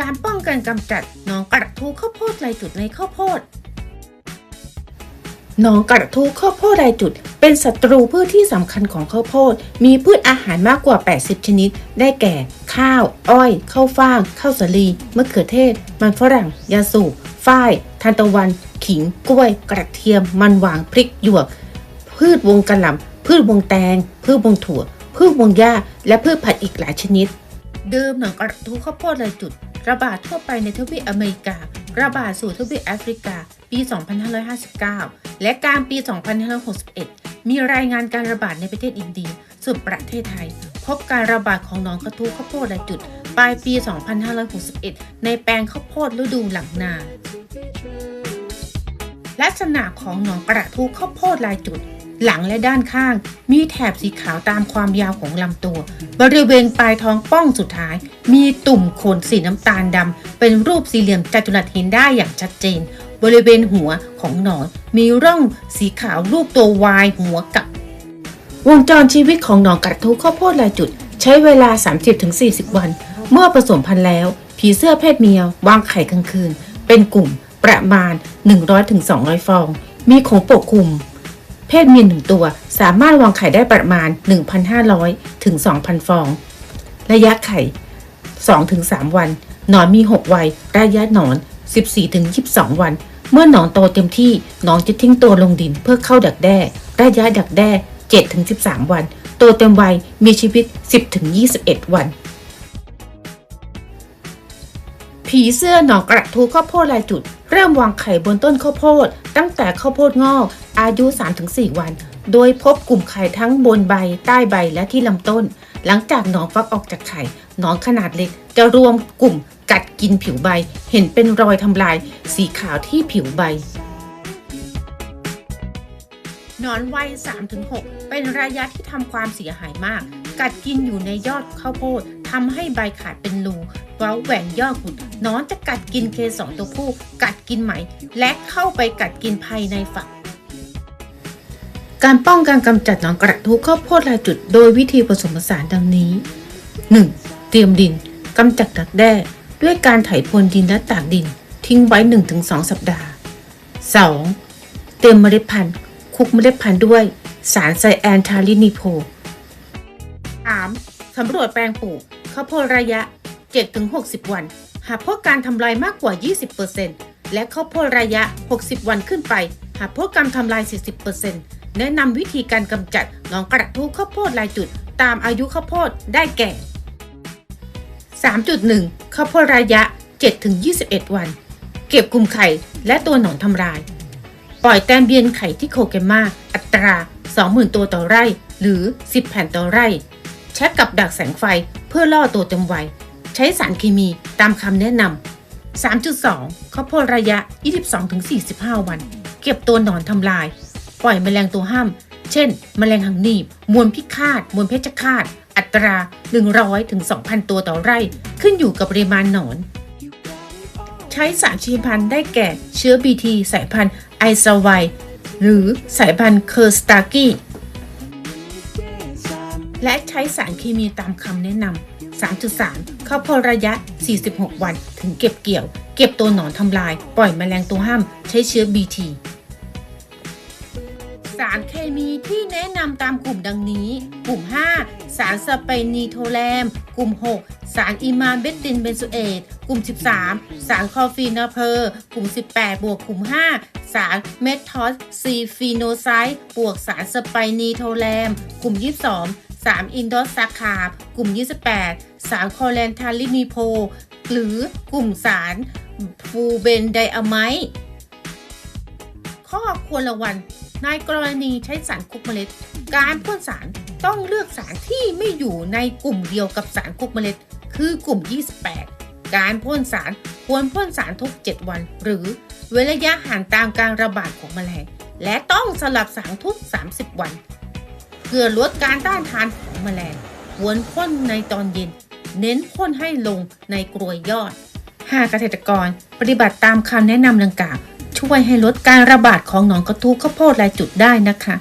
การป้องกันกำจัดหนองกระทูข้าวโพดลายจุดในข้าวโพดหนองกระทูข้าวโพดลายจุด เป็นศัตรูพืชที่สำคัญของข้าวโพด มีพืชอาหารมากกว่า 80 ชนิด ได้แก่ ข้าว อ้อย ข้าวฟ่าง ข้าวสาลีมะเขือเทศ มันฝรั่ง ยาสูบฝ้าย ทานตะวัน ขิง กล้วย กระเทียม มันหวางพริกหยวก พืชวงกระหล่ำพืชวงแตง พืชวงถั่ว พืชวงหญ้า และพืชผักอีกหลายชนิด เดิมหนองกระทูข้าวโพดลายจุด ระบาดทั่วไปในทวีปอเมริกา ระบาดสู่ทวีปแอฟริกา ปี 2559 และกลางปี 2561 มีรายงานการระบาดในประเทศอินเดียส่วนประเทศไทย พบการระบาดของหนองกระทูข้าวโพดลายจุด ปลายปี 2561 ในแปลงข้าวโพดฤดูหลังนาลักษณะของหนองกระทูข้าวโพดลายจุด หลังและด้านข้าง มีแถบสีขาวตามความยาวของลำตัว บริเวณปลายท้องป้องสุดท้าย มีตุ่มขนสีน้ำตาลดำเป็นรูปสี่เหลี่ยมจัตุรัสเห็นได้อย่างชัดเจน บริเวณหัวของหนอน มีร่องสีขาวรูปตัววายหัวกับ วงจรชีวิตของหนอนกระทู้ข้าวโพดลายจุด ใช้เวลา 30-40 วัน เมื่อผสมพันธุ์แล้ว ผีเสื้อเพศเมียวางไข่กลางคืน เป็นกลุ่มประมาณ 100-200 ฟอง มีขนปกคลุม เพศเมียหนึ่งตัวสามารถวางไข่ได้ประมาณ 1,500 ถึง 2,000 ฟอง ระยะไข่ 2-3 วัน หนอนมี 6 วัย ระยะหนอน 14-22 วัน เมื่อหนอนโตเต็มที่หนอนจะทิ้งตัวลงดินเพื่อเข้าดักแด้ ระยะดักแด้ 7-13 วัน โตเต็มวัยมีชีวิต 10-21 วัน ผีเสื้อหนองกระทูข้าวโพดลายจุด เริ่มวางไข่บนต้นข้าวโพด ตั้งแต่ข้าวโพดงอกอายุ 3-4 วัน โดยพบกลุ่มไข่ทั้งบนใบ ใต้ใบและที่ลำต้น หลังจากหนอนฟักออกจากไข่หนอนขนาดเล็ก จะรวมกลุ่มกัดกินผิวใบ เห็นเป็นรอยทำลาย สีขาวที่ผิวใบหนอนวัย 3-6 เป็นระยะที่ทำความเสียหายมาก กัดกินอยู่ในยอดข้าวโพดทำให้ใบขาดเป็นรู เว้าแหว่งยอดกุดหนอนจะกัดกินเคสองตัวผู้ กัดกินไหม และเข้าไปกัดกินภายในฝัก การป้องกันกำจัดหนอนกระทุกข้าวโพดลายจุดโดยวิธีผสมผสานดังนี้ 1. เตรียมดินกำจัดดักแด้ด้วยการไถพรวนดินและตากดิน ทิ้งไว้ 1-2 สัปดาห์ 2. เตรียมเมล็ดพันธุ์คุกเมล็ดพันธุ์ด้วยสารไซแอนทาลินีโพ 3. สำรวจแปลงปลูกข้าวโพดระยะ 7-60 วัน หากพบการทำลายมากกว่า 20%และข้าวโพดระยะ 60 วันขึ้นไป หากพบการทำลาย 40%แนะนำวิธีการกำจัดหนองกระทู้ข้าวโพดลายจุด ตามอายุข้าวโพดได้แก่ 3.1 ข้าวโพดระยะ 7-21 วัน เก็บกลุ่มไข่และตัวหนอนทำลาย ปล่อยแต้มเบียนไข่ที่โคเกมาอัตรา 20,000 ตัวต่อไร่ หรือ 10 แผ่นต่อไร่ ใช้กับดักแสงไฟเพื่อล่อตัวเต็มวัย ใช้สารเคมีตามคำแนะนำ 3.2 ข้าวโพดระยะ 22-45 วัน เก็บตัวหนอนทำลาย ปล่อยแมลงตัวห้าม เช่น แมลงหางหนีบ มวลพิฆาต มวลเพชฌฆาต อัตรา 100-2,000 ตัวต่อไร่ ขึ้นอยู่กับปริมาณหนอน ใช้สารชีพันธุ์ได้แก่เชื้อ BT สายพันธุ์ไอซาไวหรือสายพันธุ์เคอร์สตากี้ และใช้สารเคมีตามคำแนะนำ 3.3ข้าพดระยะ 46 วันถึงเก็บเกี่ยว เก็บตัวหนอนทำลาย ปล่อยแมลงตัวห้าม ใช้เชื้อ BT สารเคมีที่แนะนำตามกลุ่มดังนี้ กลุ่ม 5 สารสเปนิโทแลม กลุ่ม 6 สารอิมาเบตินเบนโซเอต กลุ่ม 13 สารคอฟีนาเพอร์ กลุ่ม 18 บวกกลุ่ม 5 สารเมทอสซีฟีโนไซด์บวกสารสไปนีโทแลม กลุ่ม 22 สารอินโดซาคาบกลุ่ม 28 สารคอแลนทาลินีโพ หรือกลุ่มสารฟูเบนไดอะไมด์ข้อควรระวังในกรณีใช้สารคุกเมล็ด การพ่นสารต้องเลือกสารที่ไม่อยู่ในกลุ่มเดียวกับสารคุกเมล็ด คือกลุ่ม 28 การพ่นสารควรพ่นสารทุก 7 วัน หรือเว้นระยะห่างตามการระบาดของแมลงและต้องสลับสารทุก 30 วัน เพื่อลดการต้านทานของแมลงควรพ่นในตอนเย็น เน้นพ่นให้ลงในกรวยยอด หากเกษตรกรปฏิบัติตามคำแนะนำดังกล่าวช่วยให้ลดการระบาดของหนอนกระทูกข้าวโพดลายจุดได้นะคะ